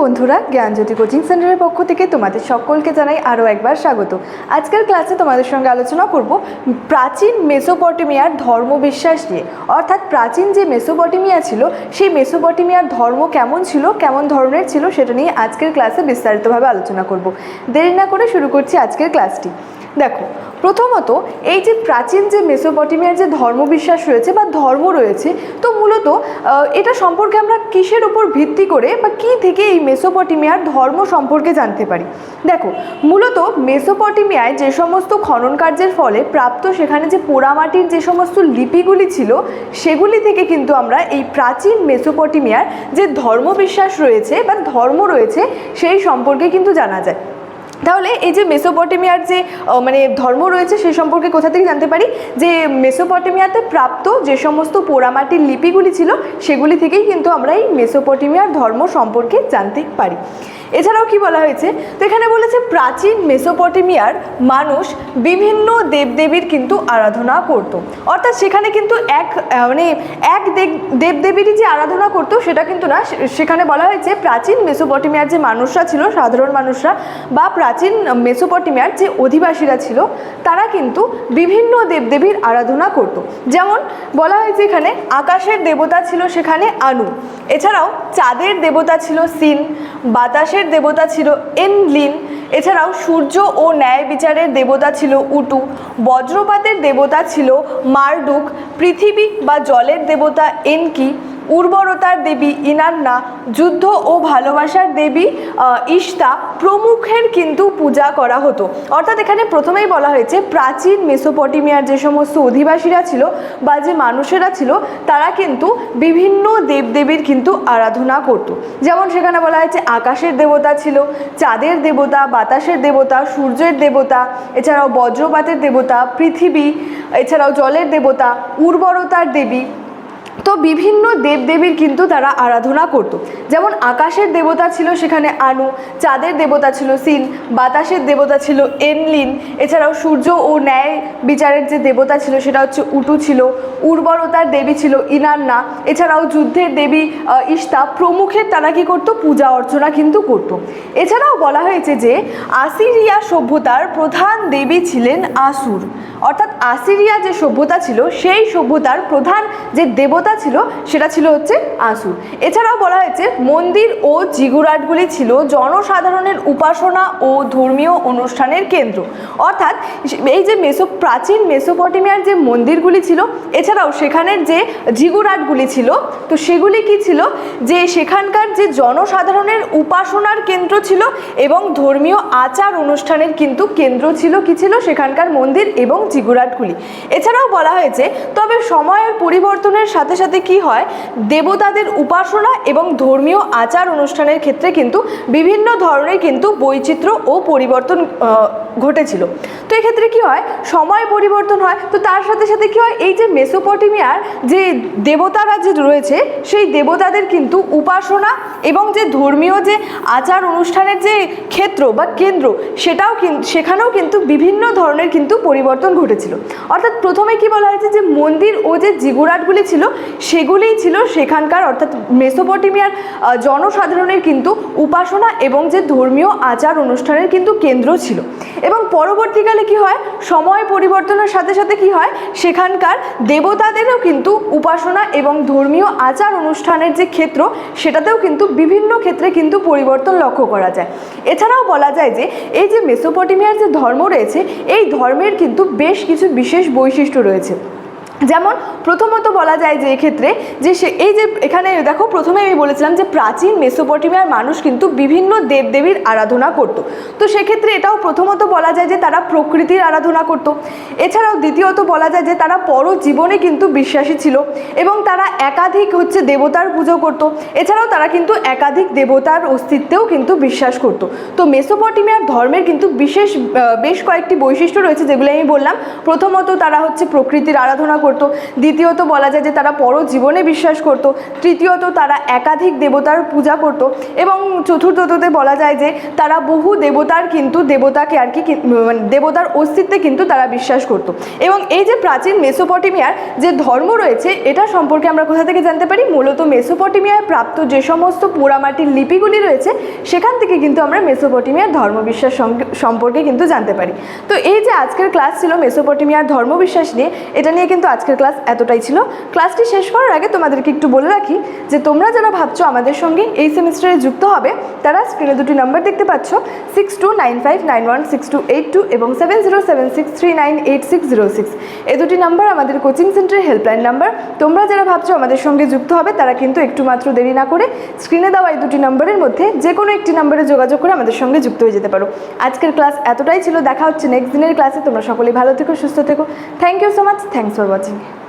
বন্ধুরা, জ্ঞানজ্যোতি কোচিং সেন্টারের পক্ষ থেকে তোমাদের সকলকে জানাই আরও একবার স্বাগত। আজকের ক্লাসে তোমাদের সঙ্গে আলোচনা করব প্রাচীন মেসোপটেমিয়ার ধর্মবিশ্বাস নিয়ে। অর্থাৎ প্রাচীন যে মেসোপটেমিয়া ছিল, সেই মেসোপটেমিয়ার ধর্ম কেমন ছিল, কেমন ধরনের ছিল, সেটা নিয়ে আজকের ক্লাসে বিস্তারিতভাবে আলোচনা করব। দেরি না করে শুরু করছি আজকের ক্লাসটি। দেখো, প্রথমত এই যে প্রাচীন যে মেসোপটেমিয়ার যে ধর্মবিশ্বাস রয়েছে বা ধর্ম রয়েছে, তো মূলত এটা সম্পর্কে আমরা কিসের উপর ভিত্তি করে বা কি থেকে এই মেসোপটেমিয়ার ধর্ম সম্পর্কে জানতে পারি? দেখো, মূলত মেসোপটেমিয়ায় যে সমস্ত খনন কার্যের ফলে প্রাপ্ত সেখানে যে পোড়ামাটির যে সমস্ত লিপিগুলি ছিল, সেগুলি থেকে কিন্তু আমরা এই প্রাচীন মেসোপটেমিয়ার যে ধর্মবিশ্বাস রয়েছে বা ধর্ম রয়েছে, সেই সম্পর্কে কিন্তু জানা যায়। তাহলে এই যে মেসোপটেমিয়ার যে মানে ধর্ম রয়েছে সেই সম্পর্কে কোথা থেকে জানতে পারি? যে মেসোপটেমিয়াতে প্রাপ্ত যে সমস্ত পোড়ামাটির লিপিগুলি ছিল, সেগুলি থেকেই কিন্তু আমরা এই মেসোপটেমিয়ার ধর্ম সম্পর্কে জানতে পারি। এছাড়াও কি বলা হয়েছে? তো এখানে বলেছে, প্রাচীন মেসোপটেমিয়ার মানুষ বিভিন্ন দেবদেবীর কিন্তু আরাধনা করত। অর্থাৎ সেখানে কিন্তু এক মানে এক দেব- দেবদেবীরই যে আরাধনা করতো, সেটা কিন্তু না, সে- সেখানে বলা হয়েছে, প্রাচীন মেসোপটেমিয়ার যে মানুষরা ছিল, সাধারণ মানুষরা বা প্রাচীন মেসোপটেমিয়ার যে অধিবাসীরা ছিল, তারা কিন্তু বিভিন্ন দেবদেবীর আরাধনা করত। যেমন বলা হয়েছে এখানে, আকাশের দেবতা ছিল সেখানে আনু। এছাড়াও চাঁদের দেবতা ছিল সিন, বাতাসের দেবতা ছিল এনলিন। এছাড়াও সূর্য ও ন্যায় বিচারের দেবতা ছিল উটু। বজ্রপাতের দেবতা ছিল মারডুক। পৃথিবী বা জলের দেবতা এনকি। উর্বরতার দেবী ইনান্না, যুদ্ধ ও ভালোবাসার দেবী ইস্তা প্রমুখের কিন্তু পূজা করা হতো। অর্থাৎ এখানে প্রথমেই বলা হয়েছে, প্রাচীন মেসোপটেমিয়ার যে সমস্ত অধিবাসীরা ছিল বা যে মানুষেরা ছিল, তারা কিন্তু বিভিন্ন দেবদেবীর কিন্তু আরাধনা করত। যেমন সেখানে বলা হয়েছে, আকাশের দেবতা ছিল, চাঁদের দেবতা, বাতাসের দেবতা, সূর্যের দেবতা, এছাড়াও বজ্রপাতের দেবতা, পৃথিবী, এছাড়াও জলের দেবতা, উর্বরতার দেবী তো বিভিন্ন দেবদেবীর কিন্তু তারা আরাধনা করত। যেমন আকাশের দেবতা ছিল সেখানে আনু, চাঁদের দেবতা ছিল সিন, বাতাসের দেবতা ছিল এনলিন, এছাড়াও সূর্য ও ন্যায় বিচারের যে দেবতা ছিল সেটা হচ্ছে উটু ছিল, উর্বরতার দেবী ছিল ইনান্না, এছাড়াও যুদ্ধের দেবী ইস্তা প্রমুখের তারা কি করতো? পূজা অর্চনা কিন্তু করত। এছাড়াও বলা হয়েছে যে আসিরিয়া সভ্যতার প্রধান দেবী ছিলেন আসুর। অর্থাৎ আসিরিয়া যে সভ্যতা ছিল, সেই সভ্যতার প্রধান যে দেবতা ছিল, সেটা ছিল হচ্ছে আসুর। এছাড়াও বলা হয়েছে, মন্দির ও জিগুরাটগুলি ছিল জনসাধারণের উপাসনা ও ধর্মীয় অনুষ্ঠানের কেন্দ্র। অর্থাৎ, এই যে মেসো, প্রাচীন মেসোপটেমিয়ার যে মন্দিরগুলি ছিল, এছাড়াও সেখানের যে জিগুরাটগুলি ছিল, তো সেগুলি কি ছিল? যে সেখানকার যে জনসাধারণের উপাসনার কেন্দ্র ছিল এবং ধর্মীয় আচার অনুষ্ঠানের কিন্তু কেন্দ্র ছিল কি ছিল? সেখানকার মন্দির এবং জিগুরাটগুলি এছাড়াও বলা হয়েছে, তবে সময়ের পরিবর্তনের সাথে সাথে কি হয়, দেবতাদের উপাসনা এবং ধর্মীয় আচার অনুষ্ঠানের ক্ষেত্রে কিন্তু বিভিন্ন ধরনের কিন্তু বৈচিত্র্য ও পরিবর্তন ঘটেছিল। তো এক্ষেত্রে কি হয়, সময় পরিবর্তন হয়, তো তার সাথে সাথে কি হয়, এই যে মেসোপটেমিয়ার যে দেবতারা যে রয়েছে, সেই দেবতাদের কিন্তু উপাসনা এবং যে ধর্মীয় যে আচার অনুষ্ঠানের যে ক্ষেত্র বা কেন্দ্র, সেটাও সেখানেও কিন্তু বিভিন্ন ধরনের কিন্তু পরিবর্তন ঘটেছিল। অর্থাৎ প্রথমে কি বলা হয়েছে যে মন্দির ও যে জিগুরাটগুলি ছিল, সেগুলিই ছিল সেখানকার অর্থাৎ মেসোপটেমিয়ার জনসাধারণের কিন্তু উপাসনা এবং যে ধর্মীয় আচার অনুষ্ঠানের কিন্তু কেন্দ্র ছিল। এবং পরবর্তীকালে কি হয়, সময় পরিবর্তনের সাথে সাথে কি হয়, সেখানকার দেবতাদেরও কিন্তু উপাসনা এবং ধর্মীয় আচার অনুষ্ঠানের যে ক্ষেত্র, সেটাতেও কিন্তু বিভিন্ন ক্ষেত্রে কিন্তু পরিবর্তন লক্ষ্য করা যায়। এছাড়াও বলা যায় যে, এই যে মেসোপটেমিয়ার যে ধর্ম রয়েছে, এই ধর্মের কিন্তু বেশ কিছু বিশেষ বৈশিষ্ট্য রয়েছে। যেমন প্রথমত বলা যায় যে এক্ষেত্রে যে সে এই যে এখানে দেখো প্রথমে আমি বলেছিলাম যে প্রাচীন মেসোপটেমিয়ার মানুষ কিন্তু বিভিন্ন দেবদেবীর আরাধনা করত। তো সেক্ষেত্রে এটাও প্রথমত বলা যায় যে তারা প্রকৃতির আরাধনা করত। এছাড়াও দ্বিতীয়ত বলা যায় যে তারা পরজীবনে কিন্তু বিশ্বাসী ছিল এবং তারা একাধিক হচ্ছে দেবতার পুজো করত। এছাড়াও তারা কিন্তু একাধিক দেবতার অস্তিত্বেও কিন্তু বিশ্বাস করত। তো মেসোপটেমিয়ার ধর্মের কিন্তু বিশেষ বেশ কয়েকটি বৈশিষ্ট্য রয়েছে যেগুলো আমি বললাম। প্রথমত তারা হচ্ছে প্রকৃতির আরাধনা করত। দ্বিতীয়ত বলা যায় যে তারা পরজীবনে বিশ্বাস করত। তৃতীয়ত তারা একাধিক দেবতার পূজা করত। এবং চতুর্থতে বলা যায় যে তারা বহু দেবতার কিন্তু দেবতাকে আর কি মানে দেবতার অস্তিত্বে কিন্তু তারা বিশ্বাস করত। এবং এই যে প্রাচীন মেসোপটেমিয়ার যে ধর্ম রয়েছে, এটা সম্পর্কে আমরা কোথা থেকে জানতে পারি? মূলত মেসোপটেমিয়ায় প্রাপ্ত যে সমস্ত পোড়ামাটির লিপিগুলি রয়েছে, সেখান থেকে কিন্তু আমরা মেসোপটেমিয়ার ধর্মবিশ্বাস সম্পর্কে কিন্তু জানতে পারি। তো এই যে আজকের ক্লাস ছিল মেসোপটেমিয়ার ধর্মবিশ্বাস নিয়ে, এটা নিয়ে কিন্তু আজকের ক্লাস এতটাই ছিল। ক্লাসটি শেষ করার আগে তোমাদেরকে একটু বলে রাখি যে তোমরা যারা ভাবছ আমাদের সঙ্গে এই সেমিস্টারে যুক্ত হবে, তারা স্ক্রিনে দুটি নাম্বার দেখতে পাচ্ছ six two nine five nine one six two eight two এবং seven zero seven six three nine eight six zero six এই দুটি নাম্বার আমাদের কোচিং সেন্টারের হেল্পলাইন নাম্বার তোমরা যারা ভাবছ আমাদের সঙ্গে যুক্ত হবে, তারা কিন্তু একটু মাত্র দেরি না করে স্ক্রিনে দেওয়া এই দুটি নাম্বারের মধ্যে যে কোনো একটি নাম্বারে যোগাযোগ করে আমাদের সঙ্গে যুক্ত হয়ে যেতে পারো। আজকের ক্লাস এতটাই ছিল, দেখা হচ্ছে নেক্সট দিনের ক্লাসে তোমরা সকলেই ভালো থেকো, সুস্থ থেকো। Thank you so much thanks for watching